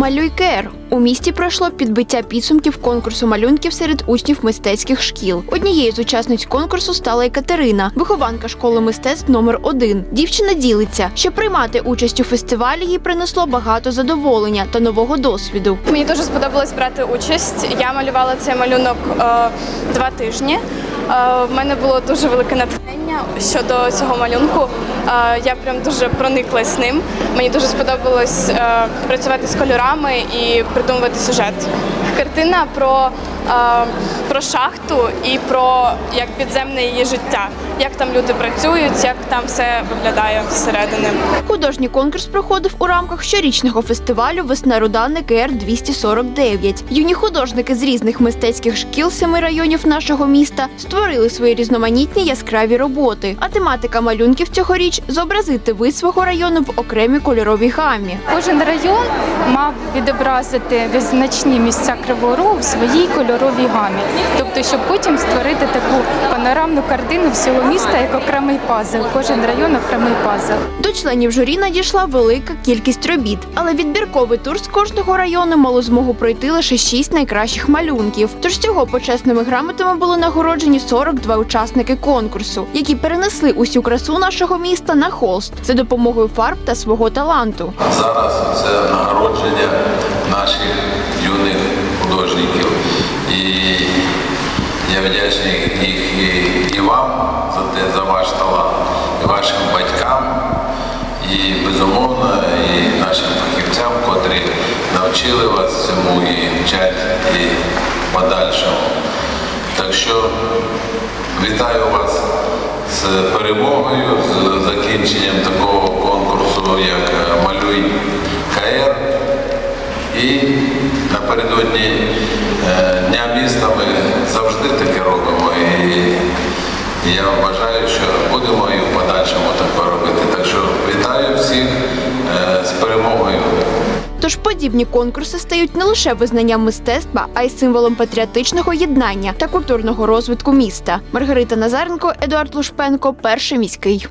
Малюй КР. У місті пройшло підбиття підсумків конкурсу малюнків серед учнів мистецьких шкіл. Однією з учасниць конкурсу стала і Катерина, вихованка школи мистецтв номер 1 Дівчина ділиться, що приймати участь у фестивалі їй принесло багато задоволення та нового досвіду. Мені дуже сподобалось брати участь. Я малювала цей малюнок е, два тижні. Е, в мене було дуже велике натхнення щодо цього малюнку. Е, я прям дуже прониклась ним. Мені дуже сподобалось е, працювати з кольорами і придумувати сюжет. Картина про, про шахту і про як підземне її життя, як там люди працюють, як там все виглядає зсередини. Художній конкурс проходив у рамках щорічного фестивалю Весна Рудани КР 249. Юні художники з різних мистецьких шкіл семи районів нашого міста створили свої різноманітні яскраві роботи. А тематика малюнків цьогоріч зобразити вид свого району в окремій кольоровій гамі. Кожен район мав відобразити визначні місця Кривого Рогу в своїй кольоровій гамі, тобто, щоб потім створити таку панорамну картину всього міста як окремий пазл. Кожен район окремий пазл. До членів журі надійшла велика кількість робіт, але відбірковий тур з кожного району мало змогу пройти лише шість найкращих малюнків. Тож цього почесними грамотами були нагороджені 42 учасники конкурсу, які перенесли усю красу нашого міста на холст за допомогою фарб та свого таланту. Зараз це нагородження наших юних художників. І я вдячний їх і, і вам за те, за ваш талант, і вашим батькам, і безумовно, і нашим фахівцям, котрі навчили вас цьому і вчать і подальшому. Так що вітаю вас з перемогою, з закінченням такого конкурсу, як е, Малюй КР. І напередодні Дня міста ми завжди таке робимо. І я вважаю, що будемо і в подальшому таке робити. Так що вітаю всіх е, з перемогою. Тож подібні конкурси стають не лише визнанням мистецтва, а й символом патріотичного єднання та культурного розвитку міста. Маргарита Назаренко, Едуард Лушпенко, перший міський.